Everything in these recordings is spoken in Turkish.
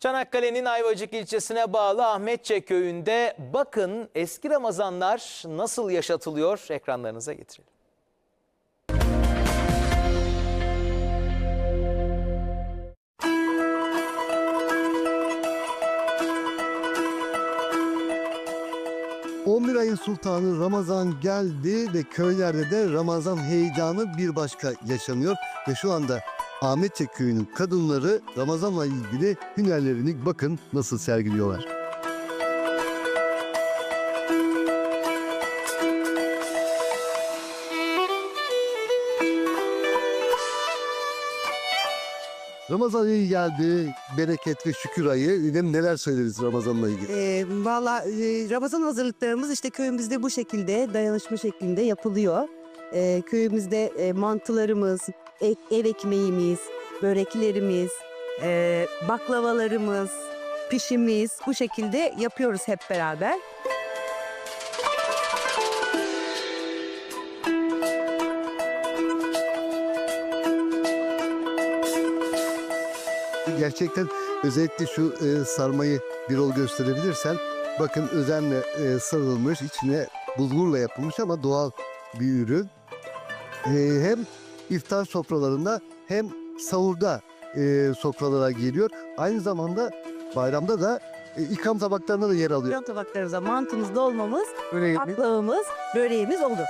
Çanakkale'nin Ayvacık ilçesine bağlı Ahmetçe köyünde bakın eski Ramazanlar nasıl yaşatılıyor ekranlarınıza getirelim. Ramazan 11 ayın sultanı Ramazan geldi ve köylerde de Ramazan heyecanı bir başka yaşanıyor ve şu anda Ahmetçe köyünün kadınları Ramazan'la ilgili hünerlerini bakın nasıl sergiliyorlar. Ramazan ayı geldi, bereket ve şükür ayı. İrem neler söyleriz Ramazan'la ilgili? Ee, Valla e, Ramazan hazırlıklarımız işte köyümüzde bu şekilde dayanışma şeklinde yapılıyor. Ee, köyümüzde e, mantılarımız, ek- ev ekmeğimiz, böreklerimiz, e, baklavalarımız, pişimiz bu şekilde yapıyoruz hep beraber. Gerçekten özellikle şu e, sarmayı bir ol gösterebilirsen bakın özenle e, sarılmış içine bulgurla yapılmış ama doğal bir ürün. E, hem iftar sofralarında hem sahurda e, sofralara geliyor. Aynı zamanda bayramda da e, ikram tabaklarında da yer alıyor. Pilav tabaklarımıza mantımız, dolmamız, baklavamız, böreğimiz olur.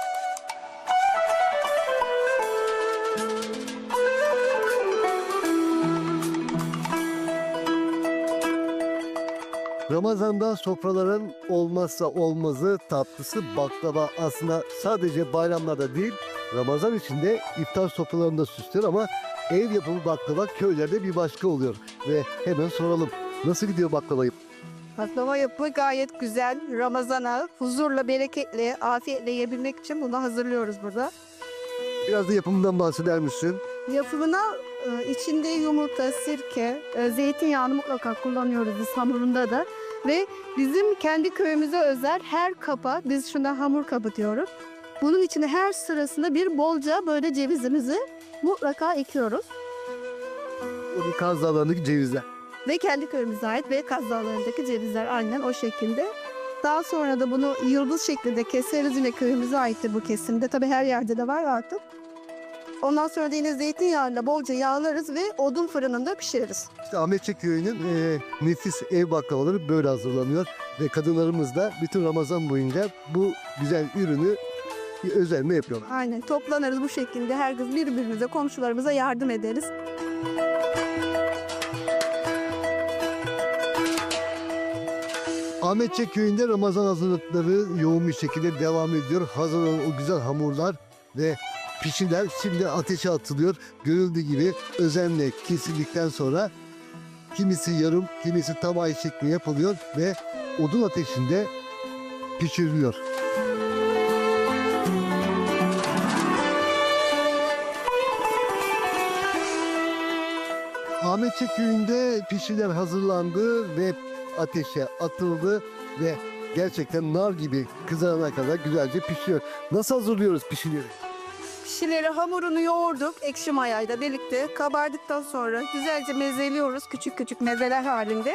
Ramazan'da sofraların olmazsa olmazı tatlısı baklava aslında sadece bayramlarda değil Ramazan içinde iftar sofralarında süsler ama ev yapımı baklava köylerde bir başka oluyor. Ve hemen soralım nasıl gidiyor baklava yap- Baklava yapımı gayet güzel. Ramazana huzurla, bereketle, afiyetle yiyebilmek için bunu hazırlıyoruz burada. Biraz da yapımından bahseder misin? Yapımına e, içinde yumurta, sirke, e, zeytinyağını mutlaka kullanıyoruz biz hamurunda da. Ve bizim kendi köyümüze özel her kapa, biz şuna hamur kabı diyoruz. Bunun içine her sırasında bir bolca böyle cevizimizi mutlaka ekiyoruz. Kaz Dağları'ndaki cevizler. Ve kendi köyümüze ait ve Kaz Dağları'ndaki cevizler aynen o şekilde. Daha sonra da bunu yıldız şeklinde keseriz yine köyümüze aittir bu kesimde. Tabii her yerde de var artık. Ondan sonra da yine zeytinyağıyla bolca yağlarız ve odun fırınında pişiririz. İşte Ahmetçe Köyü'nün e, nefis ev baklavaları böyle hazırlanıyor. Ve kadınlarımız da bütün Ramazan boyunca bu güzel ürünü bir özenle yapıyorlar. Aynen toplanırız bu şekilde. Herkes birbirimize, komşularımıza yardım ederiz. Ahmetçe köyünde Ramazan hazırlıkları yoğun bir şekilde devam ediyor. Hazırlanan o güzel hamurlar ve pişiler şimdi ateşe atılıyor. Görüldüğü gibi özenle kesildikten sonra kimisi yarım, kimisi tam ay şeklinde yapılıyor ve odun ateşinde pişiriliyor. Ahmetçe köyünde pişiler hazırlandı ve ateşe atıldı ve gerçekten nar gibi kızarana kadar güzelce pişiyor. Nasıl hazırlıyoruz pişileri? Pişileri hamurunu yoğurduk ekşi mayayla birlikte. Kabardıktan sonra güzelce mezeliyoruz küçük küçük mezeler halinde.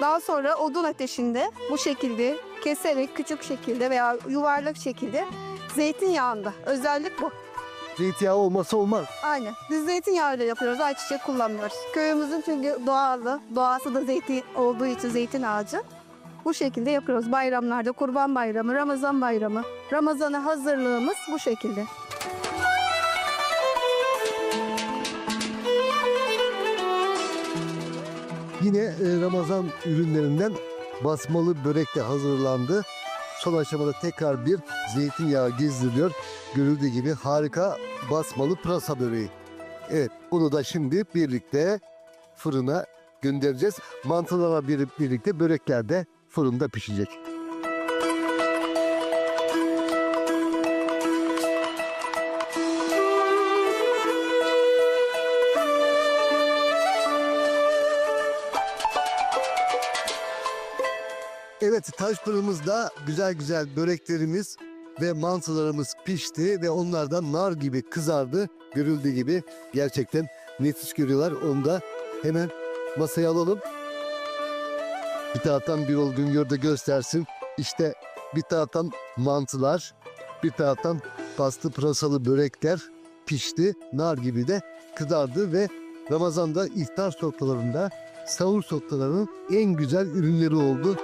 Daha sonra odun ateşinde bu şekilde keserek küçük şekilde veya yuvarlak şekilde zeytinyağında. Özellik bu. Zeytinyağı olmasa olmaz. Aynen. Biz zeytinyağıyla yapıyoruz. Ayçiçek kullanmıyoruz. Köyümüzün çünkü doğalı. Doğası da zeytin olduğu için zeytin ağacı. Bu şekilde yapıyoruz. Bayramlarda Kurban Bayramı, Ramazan Bayramı. Ramazan'a hazırlığımız bu şekilde. Yine e, Ramazan ürünlerinden basmalı börek de hazırlandı. Son aşamada tekrar bir zeytinyağı gezdiriliyor. Görüldüğü gibi harika basmalı pırasa böreği. Evet bunu da şimdi birlikte fırına göndereceğiz. Mantılarla bir, birlikte börekler de fırında pişecek. Evet taş fırınımızda güzel güzel böreklerimiz ve mantılarımız pişti ve onlardan nar gibi kızardı. Görüldüğü gibi gerçekten nefis görüyorlar. Onu da hemen masaya alalım. Bir taraftan bir ol Güngör de göstersin. İşte bir taraftan mantılar, bir taraftan pastı pırasalı börekler pişti. Nar gibi de kızardı ve Ramazan'da iftar sofralarında, sahur sofralarının en güzel ürünleri oldu.